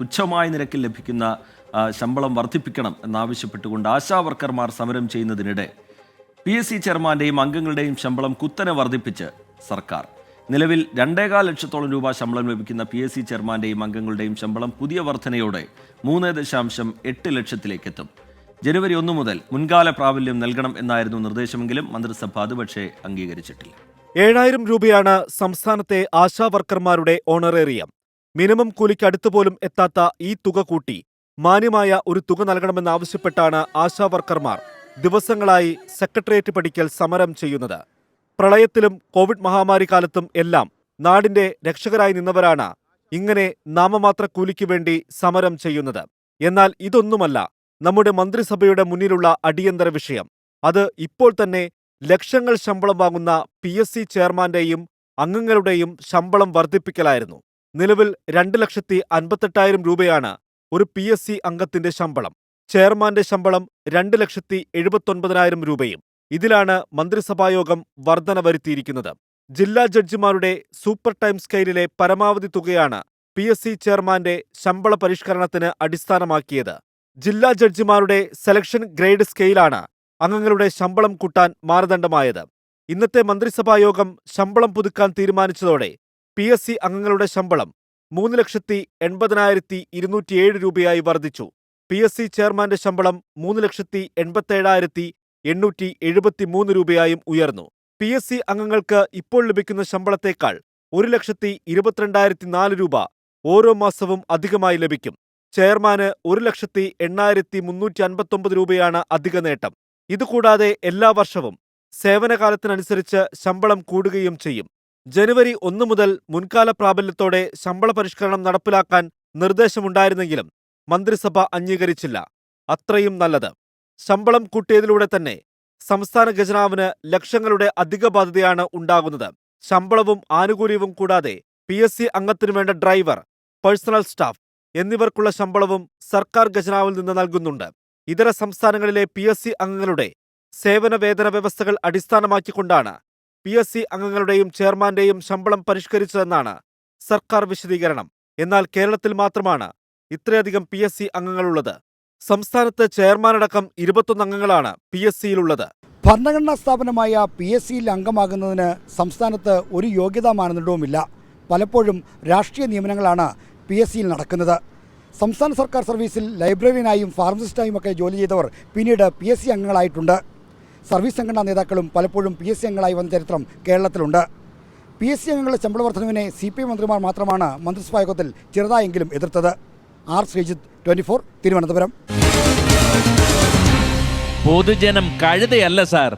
തുച്ഛമായ നിരക്കിൽ ലഭിക്കുന്ന ശമ്പളം വർദ്ധിപ്പിക്കണം എന്നാവശ്യപ്പെട്ടുകൊണ്ട് ആശാ വർക്കർമാർ സമരം ചെയ്യുന്നതിനിടെ പി എസ് സി ചെയർമാന്റെയും അംഗങ്ങളുടെയും ശമ്പളം കുത്തനെ വർദ്ധിപ്പിച്ച് സർക്കാർ. നിലവിൽ രണ്ടേകാൽ ലക്ഷത്തോളം രൂപ ശമ്പളം ലഭിക്കുന്ന പി എസ് സി ചെയർമാന്റെയും അംഗങ്ങളുടെയും ശമ്പളം പുതിയ വർധനയോടെ മൂന്ന് ദശാംശം എട്ട് ലക്ഷത്തിലേക്ക് എത്തും ജനുവരി ഒന്ന് മുതൽ മുൻകാല പ്രാബല്യം നൽകണം എന്നായിരുന്നു നിർദ്ദേശമെങ്കിലും മന്ത്രിസഭ അത് പക്ഷേ അംഗീകരിച്ചിട്ടില്ല. ഏഴായിരം രൂപയാണ് സംസ്ഥാനത്തെ ആശാ വർക്കർമാരുടെ ഓണറേറിയം. മിനിമം കൂലിക്ക് അടുത്തുപോലും എത്താത്ത ഈ തുക കൂട്ടി മാന്യമായ ഒരു തുക നൽകണമെന്നാവശ്യപ്പെട്ടാണ് ആശാ വർക്കർമാർ ദിവസങ്ങളായി സെക്രട്ടേറിയറ്റ് പടിക്കൽ സമരം ചെയ്യുന്നത്. പ്രളയത്തിലും കോവിഡ് മഹാമാരി കാലത്തും എല്ലാം നാടിന്റെ രക്ഷകരായി നിന്നവരാണ് ഇങ്ങനെ നാമമാത്ര കൂലിക്ക് വേണ്ടി സമരം ചെയ്യുന്നത്. എന്നാൽ ഇതൊന്നുമല്ല നമ്മുടെ മന്ത്രിസഭയുടെ മുന്നിലുള്ള അടിയന്തര വിഷയം. അത് ഇപ്പോൾ തന്നെ ലക്ഷങ്ങൾ ശമ്പളം വാങ്ങുന്ന പി എസ് സി ചെയർമാന്റെയും അംഗങ്ങളുടെയും ശമ്പളം വർദ്ധിപ്പിക്കലായിരുന്നു. നിലവിൽ രണ്ട് ലക്ഷത്തി അൻപത്തെട്ടായിരം രൂപയാണ് ഒരു പി എസ് സി അംഗത്തിന്റെ ശമ്പളം. ചെയർമാന്റെ ശമ്പളം രണ്ട് ലക്ഷത്തി എഴുപത്തൊൻപതിനായിരം രൂപയും. ഇതിലാണ് മന്ത്രിസഭായോഗം വർധന വരുത്തിയിരിക്കുന്നത്. ജില്ലാ ജഡ്ജിമാരുടെ സൂപ്പർ ടൈം സ്കെയിലിലെ പരമാവധി തുകയാണ് പി എസ് സി ചെയർമാന്റെ ശമ്പള പരിഷ്കരണത്തിന് അടിസ്ഥാനമാക്കിയത്. ജില്ലാ ജഡ്ജിമാരുടെ സെലക്ഷൻ ഗ്രേഡ് സ്കെയിലാണ് അംഗങ്ങളുടെ ശമ്പളം കൂട്ടാൻ മാനദണ്ഡമായത്. ഇന്നത്തെ മന്ത്രിസഭായോഗം ശമ്പളം പുതുക്കാൻ തീരുമാനിച്ചതോടെ പി എസ് സി അംഗങ്ങളുടെ ശമ്പളം മൂന്ന് ലക്ഷത്തി എൺപതിനായിരത്തി ഇരുന്നൂറ്റിയേഴ് രൂപയായി വർദ്ധിച്ചു. പി എസ് സി ചെയർമാന്റെ ശമ്പളം മൂന്ന് ലക്ഷത്തി എൺപത്തേഴായിരത്തി എണ്ണൂറ്റി എഴുപത്തിമൂന്ന് രൂപയായും ഉയർന്നു. പി എസ് സി അംഗങ്ങൾക്ക് ഇപ്പോൾ ലഭിക്കുന്ന ശമ്പളത്തേക്കാൾ ഒരു ലക്ഷത്തി ഇരുപത്തിരണ്ടായിരത്തി നാല് രൂപ ഓരോ മാസവും അധികമായി ലഭിക്കും. ചെയർമാന് ഒരു ലക്ഷത്തി എണ്ണായിരത്തി മുന്നൂറ്റി അൻപത്തൊമ്പത് രൂപയാണ് അധിക നേട്ടം. ഇതുകൂടാതെ എല്ലാ വർഷവും സേവനകാലത്തിനനുസരിച്ച് ശമ്പളം കൂടുകയും ചെയ്യും. ജനുവരി ഒന്ന് മുതൽ മുൻകാല പ്രാബല്യത്തോടെ ശമ്പള പരിഷ്കരണം നടപ്പിലാക്കാൻ നിർദ്ദേശമുണ്ടായിരുന്നെങ്കിലും മന്ത്രിസഭ അംഗീകരിച്ചില്ല. അത്രയും നല്ലത്. ശമ്പളം കൂട്ടിയതിലൂടെ തന്നെ സംസ്ഥാന ഖജനാവിന് ലക്ഷങ്ങളുടെ അധിക ബാധ്യതയാണ് ഉണ്ടാകുന്നത്. ശമ്പളവും ആനുകൂല്യവും കൂടാതെ പി എസ് സി അംഗത്തിനു വേണ്ട ഡ്രൈവർ പേഴ്സണൽ സ്റ്റാഫ് എന്നിവർക്കുള്ള ശമ്പളവും സർക്കാർ ഖജനാവിൽ നിന്ന് നൽകുന്നുണ്ട്. ഇതര സംസ്ഥാനങ്ങളിലെ പി എസ് സി അംഗങ്ങളുടെ സേവന വേതന വ്യവസ്ഥകൾ അടിസ്ഥാനമാക്കിക്കൊണ്ടാണ് പി എസ് സി അംഗങ്ങളുടെയും ചെയർമാന്റെയും ശമ്പളം പരിഷ്കരിച്ചതെന്നാണ് സർക്കാർ വിശദീകരണം. എന്നാൽ കേരളത്തിൽ മാത്രമാണ് ഇത്രയധികം പി എസ് സി അംഗങ്ങളുള്ളത്. സംസ്ഥാനത്ത് ചെയർമാനടക്കം ഇരുപത്തൊന്ന് അംഗങ്ങളാണ് പി എസ് സിയിലുള്ളത്. ഭരണഘടനാ സ്ഥാപനമായ പി എസ് സിയിൽ അംഗമാകുന്നതിന് സംസ്ഥാനത്ത് ഒരു യോഗ്യതാ മാനദണ്ഡവുമില്ല. പലപ്പോഴും രാഷ്ട്രീയ നിയമനങ്ങളാണ് പി എസ് സിയിൽ നടക്കുന്നത്. സംസ്ഥാന സർക്കാർ സർവീസിൽ ലൈബ്രറിയനായും ഫാർമസിസ്റ്റായും ഒക്കെ ജോലി ചെയ്തവർ പിന്നീട് പി എസ് സി അംഗങ്ങളായിട്ടുണ്ട്. സർവീസ് സംഘടനാ നേതാക്കളും പലപ്പോഴും പി എസ് സി അംഗങ്ങളായി വന്ന ചരിത്രം കേരളത്തിലുണ്ട്. പി എസ് സി അംഗങ്ങളുടെ ശമ്പള വർധനവിനെ സി പി ഐ മന്ത്രിമാർ മാത്രമാണ് മന്ത്രിസഭാ യോഗത്തിൽ ചെറുതായെങ്കിലും എതിർത്തത്. R Sreejith twenty four Thiruvananthapuram. പൊതുജനം കഴുതയല്ല സാർ.